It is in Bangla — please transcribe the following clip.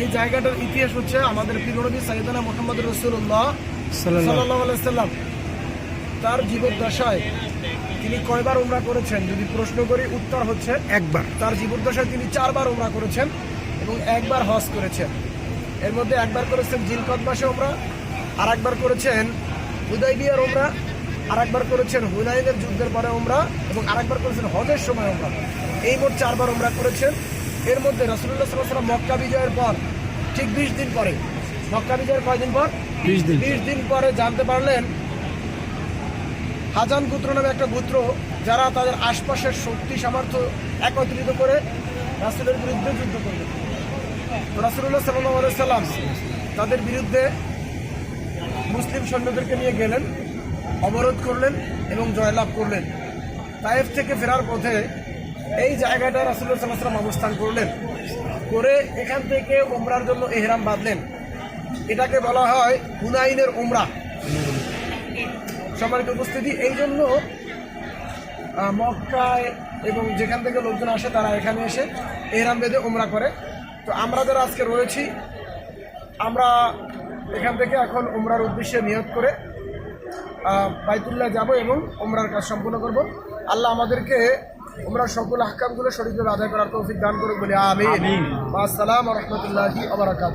এই জায়গাটার ইতিহাস হচ্ছে আমাদের প্রিয়নবী সাইদানা মোহাম্মদ রসুল্লাহ সাল্লাহ সাল্লাম। তার জীবদ্দশায় তিনি কয়বার উমরা করেছেন? যদি প্রশ্ন করি উত্তর হচ্ছে একবার। তার জীবদ্দশায় তিনি চারবার উমরা করেছেন এবং একবার হজ করেছেন। এর মধ্যে একবার করেছেন জিলকদ মাসে উমরা আর একবার করেছেন হুদাইবিয়ার উমরা আর একবার করেছেন হুনাইনের যুদ্ধের পরে উমরা এবং আরেকবার করেছেন হজের সময় উমরা। এই মোট চারবার উমরা করেছেন। এর মধ্যে রসুল্লাহ সাল্লাম মক্কা বিজয়ের পর ঠিক বিশ দিন পরে। মক্কা বিজয়ের কয়দিন পর? বিশ দিন বিশ দিন পরে জানতে পারলেন হাজান গুত্র নামে একটা গুত্র যারা তাদের আশপাশের শক্তি সামর্থ্য একত্রিত করে রাসুলের বিরুদ্ধে যুদ্ধ করলেন রাসুল্লাহ সাল্লাহ সাল্লাম তাদের বিরুদ্ধে মুসলিম সৈন্যদেরকে নিয়ে গেলেন অবরোধ করলেন এবং জয়লাভ করলেন। তায়েফ থেকে ফেরার পথে এই জায়গাটা রাসুল্লাহ সাল্লাহ সাল্লাম অবস্থান করলেন। করে এখান থেকে ওমরার জন্য এহরাম বাঁধলেন। এটাকে বলা হয় হুনাইনের ওমরা সম্মানিত উপস্থিতি, এই জন্য মক্কায় এবং যেখান থেকে লোকজন আসে তারা এখানে এসে এহরাম বেঁধে উমরা করে। তো আমরা যারা আজকে রয়েছি, আমরা এখান থেকে এখন উমরার উদ্দেশ্যে নিয়োগ করে বাইতুল্লাহ যাব এবং ওমরার কাজ সম্পূর্ণ করব। আল্লাহ আমাদেরকে উমরার সকল হাক্কামগুলো শরীরের আদায় করার তৌফিক দান করুক বলে আমি আসসালাম রহমতুল্লাহি আবরাকাত